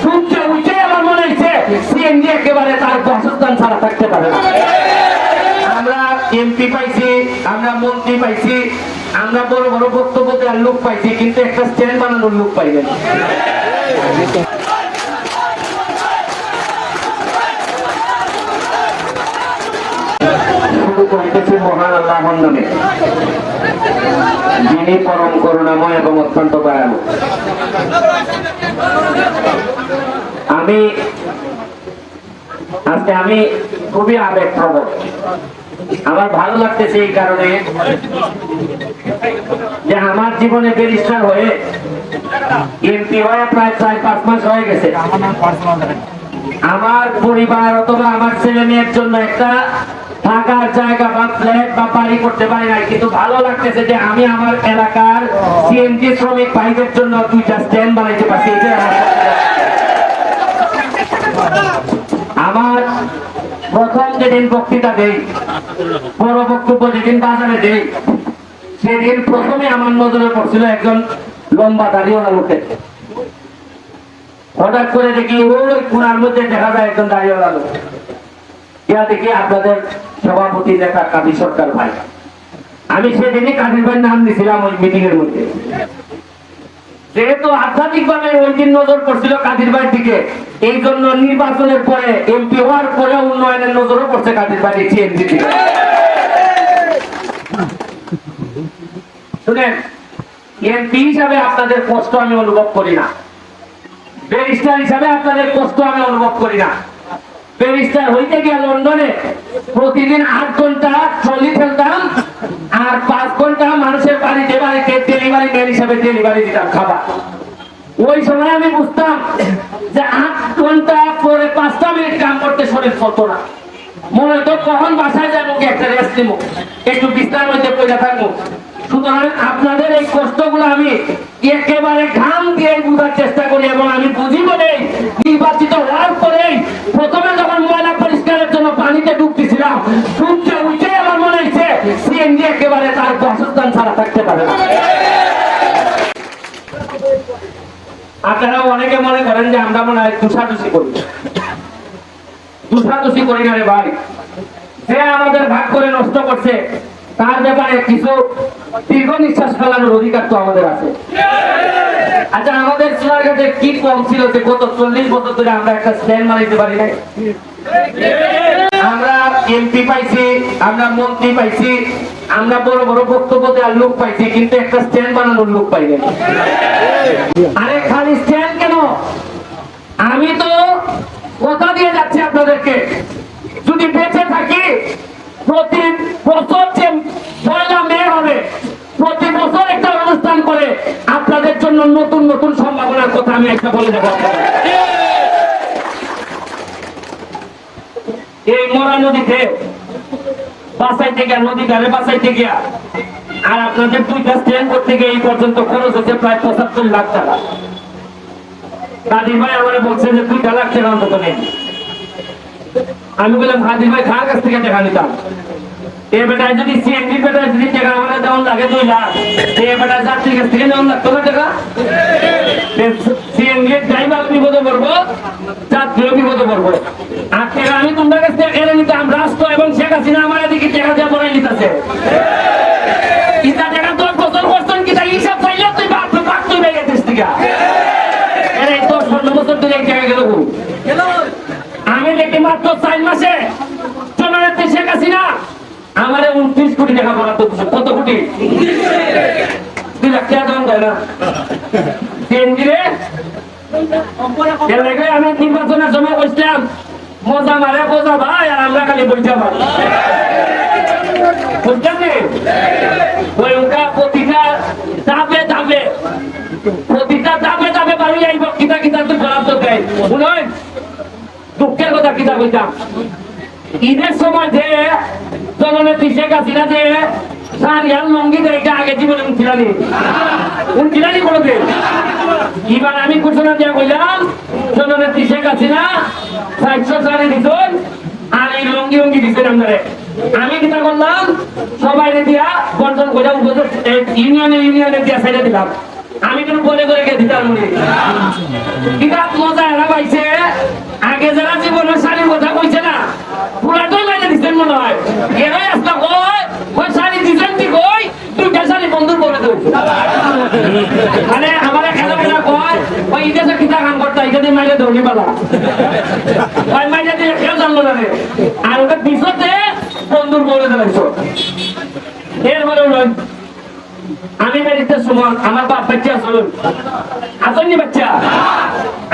সূর্য উঠে আমার মনে হচ্ছে সিএনজি একেবারে তার বাসস্থান ছাড়া থাকতে পারে আমরা এমপি পাইছি, আমরা মন্ত্রী পাইছি, আমরা বড় বড় বক্তব্য দেওয়ার লোক পাইছি, কিন্তু একটা স্ট্যান্ড বানানোর লোক শুরু করিতেছি মহান আল্লাহ যিনি পরম করুণাময় এবং অত্যন্ত দয়ালু। আমি, আজকে আমি খুবই আবেগ প্রবণ আমার ভালো লাগতেছে এই কারণে যে আমার জীবনে ব্যারিস্টার হয়ে এমপি হয়ে প্রায় চার, পাঁচ মাস হয়ে গেছে। আমার পরিবার অথবা আমার ছেলে মেয়ের জন্য একটা থাকার জায়গা ফ্ল্যাট বা বাড়ি করতে পারি নাই, কিন্তু ভালো লাগতেছে যে আমি আমার এলাকার সিএনজি শ্রমিক ভাইদের জন্য দুইটা স্ট্যান্ড বানাইতে পারছি আমার প্রথম যেদিন বক্তৃতা দেই বড় বক্তব্য যেদিন বাজারে দেই, সেদিন প্রথমে আমার নজরে পড়ছিল একজন লম্বা দাড়িওয়ালা লোকের হঠাৎ করে দেখি, ওই কোনার মধ্যে দেখা যায় একজন দাঁড়িয়ে লোক। ইয়া দেখি আপনাদের সভাপতি নেতা কাজী সরকার ভাই। আমি সেদিনই কাজীর ভাই নাম দিছিলাম ওই মিটিং এর মধ্যে। যেহেতু আধ্যাত্মিক ভাবে ওই দিন নজর পড়ছিল কাজীর ভাইয়ের দিকে, এই জন্য নির্বাচনের পরে এমপি হওয়ার পরে উন্নয়নের নজরও পড়ছে কাজীর সিএনজি দিকে। শুনেন এমপি হিসাবে আপনাদের কষ্ট আমি অনুভব করি না। ব্যারিস্টার হিসাবে আপনাদের কষ্ট আমি অনুভব করি না। ব্যারিস্টার হইতে গিয়ে লন্ডনে প্রতিদিন আট ঘণ্টা চল্লিশ ফেলতাম আর পাঁচ ঘণ্টা মানুষের বাড়িতে বাড়িতে ডেলিভারি ম্যান হিসাবে ডেলিভারি দিতাম খাবার। ওই সময় আমি বুঝতাম যে আট ঘণ্টা পরে পাঁচটা মিনিট কাম করতে শরীর চলতো না। মনে হতো কখন বাসায় যাব কি একটা রেস্ট নিবো। একটু বিশ্রাম হইতে পয়সা থাকব। সুতরাং আপনাদের এই কষ্টগুলো আমি একেবারে ঘাম দিয়ে বুঝার চেষ্টা করি এবং আমি বুঝি বলেই নির্বাচিত হওয়ার পরেই সূর্য উঠে আমার মনে হয়েছে সিএনজি একেবারে তার বাসস্থান ছাড়া থাকতে পারে না। আপনারা অনেকে মনে করেন যে আমরা মনে হয় তুষাটুসি করি। তুষাটুসি করি না রে ভাই। যে আমাদের ভাগ করে নষ্ট করছে, তার ব্যাপারে কিছু দীর্ঘ নিঃশ্বাস ফেলানোর অধিকার তো আমাদের আছে। আচ্ছা আমাদের সোনারঘাটে কি কম ছিল যে গত চল্লিশ বছর ধরে আমরা একটা স্ট্যান্ড বানাইতে পারি নাই? এমপি পাইছি, আমরা মন্ত্রী পাইছি, আমরা বড় বড় বক্তব্য দেওয়ার লোক পাইছি, কিন্তু একটা স্ট্যান্ড বানানোর লোক পাই নাই। আরে খালি স্ট্যান্ড কেন? আমি তো কথা দিয়ে যাচ্ছি আপনাদেরকে। যদি বেঁচে থাকি, প্রতি বছর যে পয়লা মে হবে, প্রতি বছর একটা অনুষ্ঠান করে, আপনাদের জন্য নতুন নতুন সম্ভাবনার কথা আমি একটা বলে দেবো আপনাদের। এই মরা নদীতে। বাসাইতে গিয়া, নদী ধারে বাসাইতে গিয়া। আর আপনাদের দুইটা স্ট্যান্ড করতে গিয়ে এই পর্যন্ত খরচ হচ্ছে প্রায় পঁচাত্তর লাখ টাকা। কাদির ভাই আমার বলছে যে দুইটা লাখ টাকা অন্তত নেই। আমি বললাম কাদির ভাই খার কাছ থেকে টাকা নিতাম? এ বেটায় যদি সিএনজি বেটায় যদি টাকা আমাদের দেওয়ার লাগে দুই লাখ এ বেটায় যাত্রীর কাছ থেকে নেওয়ার লাগতো না টাকা? সিএনজি ড্রাইভার বিপদে পড়ব, যাত্রীও বিপদে পড়ব। আর আমি তোমার কাছ এনে নিতাম রাষ্ট্র এবং শেখ হাসিনা আমার এদিকে টাকা দিয়ে বলে নিতেছে। ইটা টাকা দশ বছর করছেন কিটা হিসাব চাইলে তুই বাপ বাপ তুই বেরিয়ে দিস থেকে এর, এই দশ পনেরো বছর ধরে এই টাকা গেল? আমি দেখি মাত্র চার মাসে জননেত্রী শেখ হাসিনা। আমার উনত্রিশ কোটি টাকা বরাদ্দ কত কোটি? দুই লাখ টাকা দাম দেয় না। এর লেগে আমি নির্বাচনের সময় বসলাম মজা মারে বোঝা ভাই, আর আমরা খালি বলতে পারি কথা কিতা বলতাম ঈদের সময় যে জননেত্রী শেখ হাসিনা যে সারিয়াল লঙ্গি দেয় আগে জীবনে উঠিলানি উঠিলানি কোনোদিন? এবার আমি ঘোষণা দিয়া কইলাম জননেত্রী শেখ হাসিনা সাতশো সারে দিছেন? আর এই লঙ্গি লঙ্গি দিছেন আপনারে। আমি কিতা করলাম, সবাই দিয়া বন্টন করে ইউনিয়নে ইউনিয়নে দিয়া সাইডে দিলাম। আমি কিন্তু বলে করে গে দিতাম মনে কিতাব মজা এরা পাইছে। আগে যারা জীবনের শাড়ির কথা কইছে না, পুরাটাই মাইনে দিচ্ছেন মনে হয়। এরাই আসলা কয় ওই শাড়ি দিচ্ছেন কি কই দুইটা শাড়ি বন্ধুর করে দেব। মানে আমার খেলা কয়, ওই ইদেশে কিতা কাম এখানে মাইনে ধরনি পালা। ওই মাইনে দিয়ে কেউ জানলো না রে আর ওটা পিছতে বন্ধুর করে দেবেছো এরপরে নয় আমি বাড়িতে সুমন আমার বাপ বাচ্চা আসুন আসেননি বাচ্চা।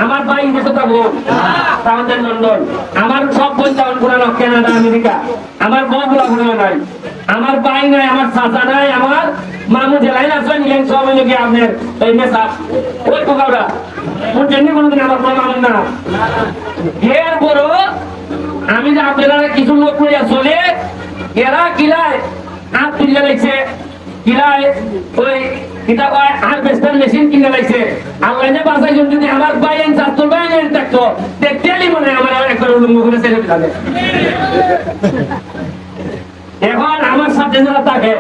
আমার ভাই দেশে থাকব আমাদের লন্ডন আমার সব বোন তেমন পুরানো কানাডা আমেরিকা আমার বউ গুলা পুরানো নাই। আমার ভাই নাই আমার চাচা নাই আমার মামু জেলায় আছেন ইলেন সব হইল আপনার এই মেসাপ ওই পোকাওরা ওর জন্য আমার না। বড়, আমি যে আপনারা কিছু লোক কইয়া চলে, এরা কিলায়, হাত তুলে লাগছে কিলায় ওই কিতা কয়, হারভেস্টার মেশিন কিনে লাগছে আল্লাহ যে যদি আমার বাইন চাতুর বাইন থাকতো দেখতেই মনে হয় আমার একবার করে এখন আমার সাথে যারা থাকে,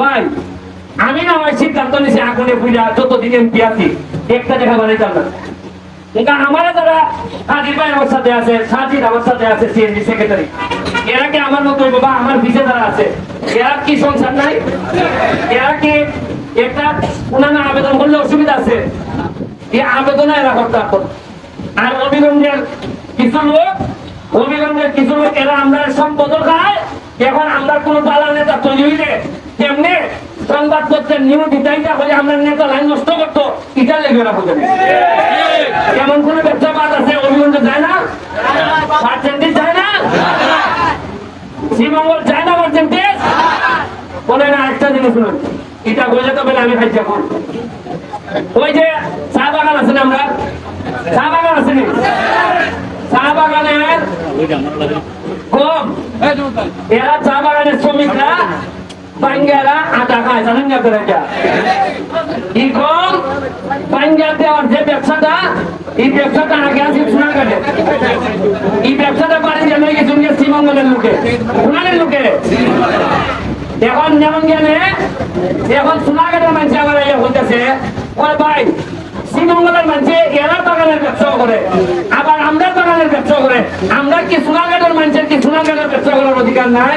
ভাই আমি না আমার সিদ্ধান্ত নিছি, আগুনে পূজা যতদিন এমপি আছি, একটা দেখা বানাইতাম না আবেদন করলে অসুবিধা আছে? আবেদন কিছু লোক অভিগঞ্জের কিছু লোক, এরা আমরা সম্পদ খায়, এখন আমরা কোন পালা নেতা তৈরি হইলে তেমনি সংবাদপত্রের নিউজ দিতাইটা হলে আমরা নেতা লাইন নষ্ট করতো ইটার লেগে না বুঝে কেমন কোন ব্যবসা বাদ আছে অভিগঞ্জ যায় না? যায় না? শ্রীমঙ্গল যায় না বলে না একটা জিনিস শুনুন আমি ওই যে চা বাগান আছে না আমরা? চা বাগান আছে চা বাগানের কম এরা চা বাগানের শ্রমিকরা পাঙ্গারা আটা খায়, জানেন না আপনারা এটা? এই কম পাঙ্গা দেওয়ার যে ব্যবসাটা, এই ব্যবসাটা আগে আছে সোনাঘাটে এই ব্যবসাটা পারে জানা গেছে শ্রীমঙ্গলের লোকে। লোকে। এখন যেমন গেলে, এখন মানুষ আমার ইয়ে হইতেছে ওই ভাই, শ্রীমঙ্গলের মানুষে এরা বাগানের ব্যবসা করে, আবার আমরা বাগানের ব্যবসা করে, আমরা কি সোনাঘাটের মানুষের কি সোনাঘাটের ব্যবসা করার অধিকার নাই?